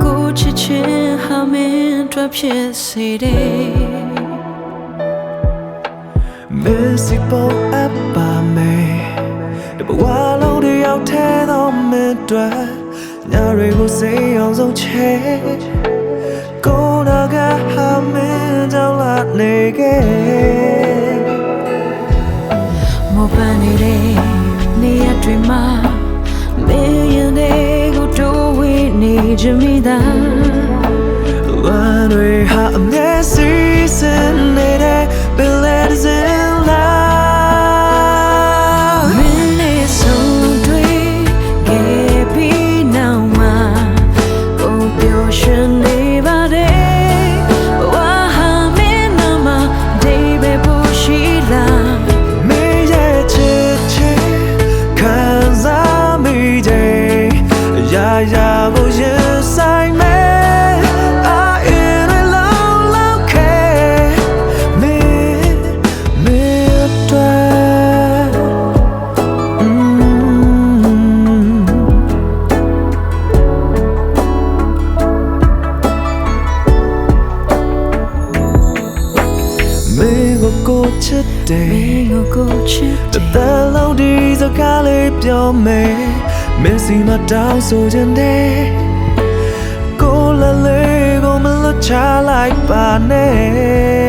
ကိုချစ်ချင်းဟာမင်းတို့ဖြစ်စေတယ် Missy po up by me တဘဝလုံးတယောက်ထဲသောမင်းတို့ညတွေကိုစိတ်အောင်ဆုံးချေကိုနာကဟာမင်းကြောင့်လာနေခဲ့ 해줍니다. 완회하며 ကိုချစ်တယ်မင်းကိုချစ်တယ်တသက်လုံးဒီစကားလေးပြောမယ်မင်းစီမတောင်းဆိုခြင်းတယ်ကိုလည်းလေးကိုမလွတ်ချလိုက်ပါနဲ့